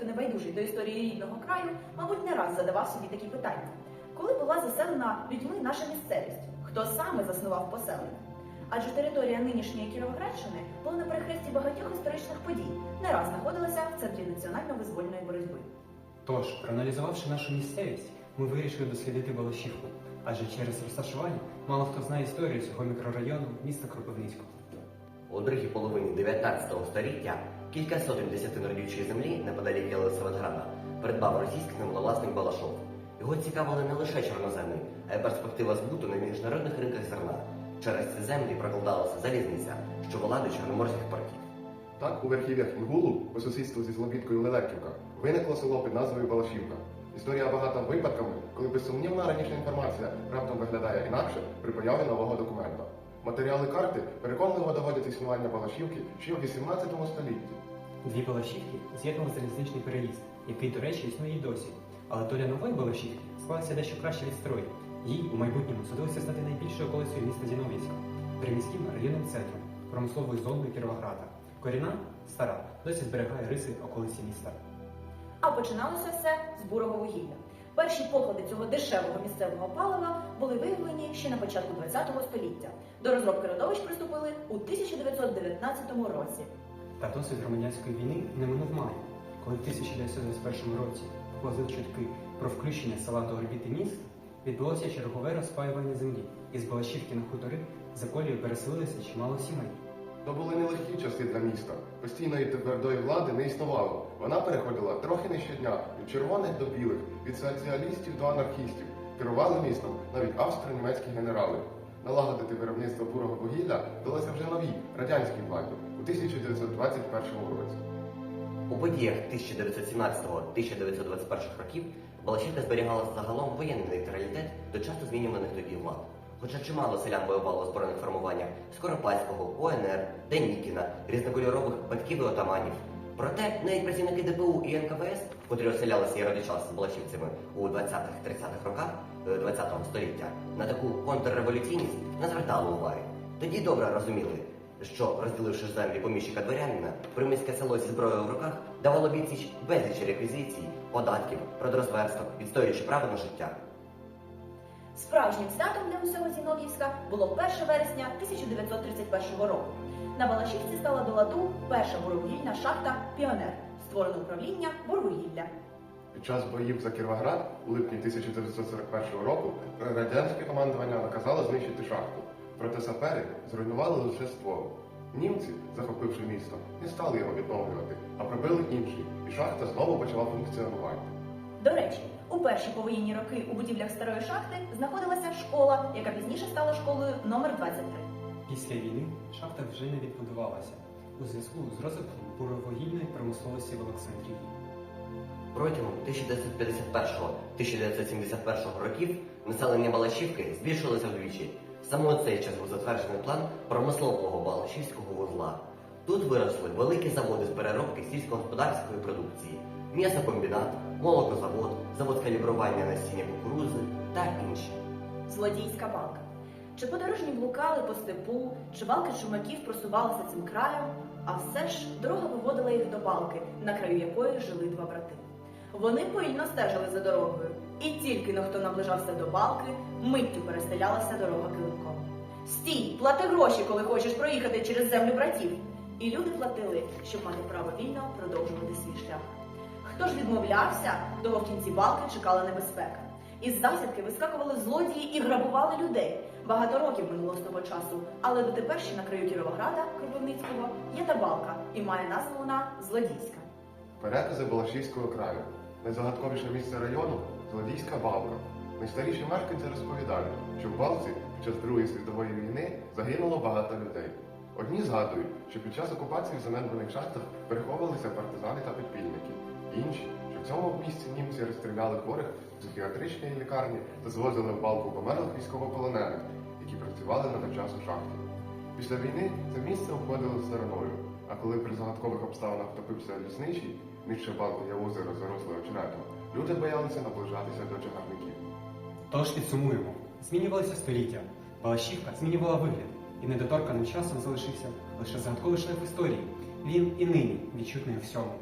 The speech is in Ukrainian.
хто не байдужий до історії рідного краю, мабуть, не раз задавав собі такі питання. Коли була заселена людьми наша місцевість? Хто саме заснував поселення? Адже територія нинішньої Кіровоградщини була на перехресті багатьох історичних подій, не раз знаходилася в центрі національно-визвольної боротьби. Тож, проаналізувавши нашу місцевість, ми вирішили дослідити Балашівку, адже через розташування мало хто знає історію цього мікрорайону міста Кропивницького. У другій половині 19 століття кілька сотень десятин родючої землі неподалік Єлисаветграда придбав російський землевласник Балашов. Його цікавили не лише чорноземи, а й перспектива збуту на міжнародних ринках зерна. Через ці землі прокладалася залізниця, що вела до чорноморських портів. Так, у верхів'ях Інгулу, по сусідству зі Слобідкою Лелеківка, виникло село під назвою Балашівка. Історія багата випадками, коли безсумнівна раніша інформація раптом виглядає інакше при появі нового документа. Матеріали карти переконливо доводять існування Балашівки ще в 18 столітті. Дві Балашівки з'єднував залізничний переїзд, який, до речі, існує і досі. Але доля нової Балашівки склалася дещо краще від строю. Їй у майбутньому судилося стати найбільшою околицею міста Зіновійська, приміським районним центром, промисловою зоною Кіровограда. Коріна стара, досі зберігає риси околиці міста. А починалося все з бурого вугілля. Перші поклади цього дешевого місцевого палива були виявлені ще на початку ХХ століття. До розробки родовищ приступили у 1919 році. Та досвід громадянської війни не минув має, коли в 1921 році поповзли чутки про включення села до орбіти міст, відбулося чергове розпаювання землі, і з Балашівки на хутори за колію переселилися чимало сімей. То були нелегкі часи для міста. Постійної твердої влади не існувало. Вона переходила трохи не щодня від червоних до білих, від соціалістів до анархістів. Керували містом навіть австро-німецькі генерали. Налагодити виробництво бурого вугілля вдалося вже новій радянській владі у 1921 році. У подіях 1917-1921 років Балашівка зберігала загалом воєнний нейтралітет до часто змінюваних тоді влад. Хоча чимало селян воювало у збройних формуваннях Скоропадського, ОНР, Денікіна, різнокольорових батьків і отаманів. Проте навіть працівники ДПУ і НКВС, котрі оселялися і родичалися з балашівцями у 20-30-х роках е, 20-го століття, на таку контрреволюційність не звертали уваги. Тоді добре розуміли, що розділивши землі поміщика дворянина, приміське село зі зброєю в руках давало відсіч безліч реквізицій, податків, продрозверток, відстоюючи право на життя. Справжнім святом для усього Зінов'ївська було 1 вересня 1931 року. На Балашівці стала до ладу перша буровугільна шахта Піонер, створено управління бурвугілля. Під час боїв за Кіровоград у липні 1941 року радянське командування наказало знищити шахту. Проте сапери зруйнували лише ствол. Німці, захопивши місто, не стали його відновлювати, а пробили інший, і шахта знову почала функціонувати. До речі, у перші повоєнні роки у будівлях старої шахти знаходилася школа, яка пізніше стала школою номер 23. Після війни шахта вже не відбудувалася у зв'язку з розвитком буровугільної промисловості в Олександрії. Протягом 1951-1971 років населення Балашівки збільшилося вдвічі. Саме у цей час був затверджений план промислового Балашівського вузла. Тут виросли великі заводи з переробки сільськогосподарської продукції, м'ясокомбінат, молокозавод, завод калібрування насіння кукурузи та інші. Злодійська балка. Чи подорожні блукали по степу, чи балки чумаків просувалися цим краєм, а все ж дорога виводила їх до балки, на краю якої жили два брати. Вони повільно стежили за дорогою, і тільки но хто наближався до балки, миттю перестелялася дорога килимком. Стій, плати гроші, коли хочеш проїхати через землю братів. І люди платили, щоб мати право вільно продовжувати свій шлях. Хто ж відмовлявся, того в кінці балки чекала небезпека. Із засідки вискакували злодії і грабували людей. Багато років минуло з того часу, але дотепер ще на краю Кіровограда, Кропивницького, є та балка, і має назву вона Злодійська. Перекази Балашівського краю. Найзагадковіше місце району Злодійська балка. Найстаріші мешканці розповідають, що в балці під час Другої світової війни загинуло багато людей. Одні згадують, що під час окупації в занедбаних шахтах переховувалися партизани та підпільники. Інші, що в цьому місці німці розстріляли хворих з психіатричної лікарні та звозили в балку померлих військовополонених, які працювали на час у шахті. Після війни це місце обходили стороною, а коли при загадкових обставинах втопився лісничий, нижче балку є озеро заросле очеретом, люди боялися наближатися до чагарників. Тож підсумуємо: змінювалися століття, Балашівка змінювала вигляд, і недоторканим часом залишився лише загадковий шлях історії. Він і нині відчутний у всьому.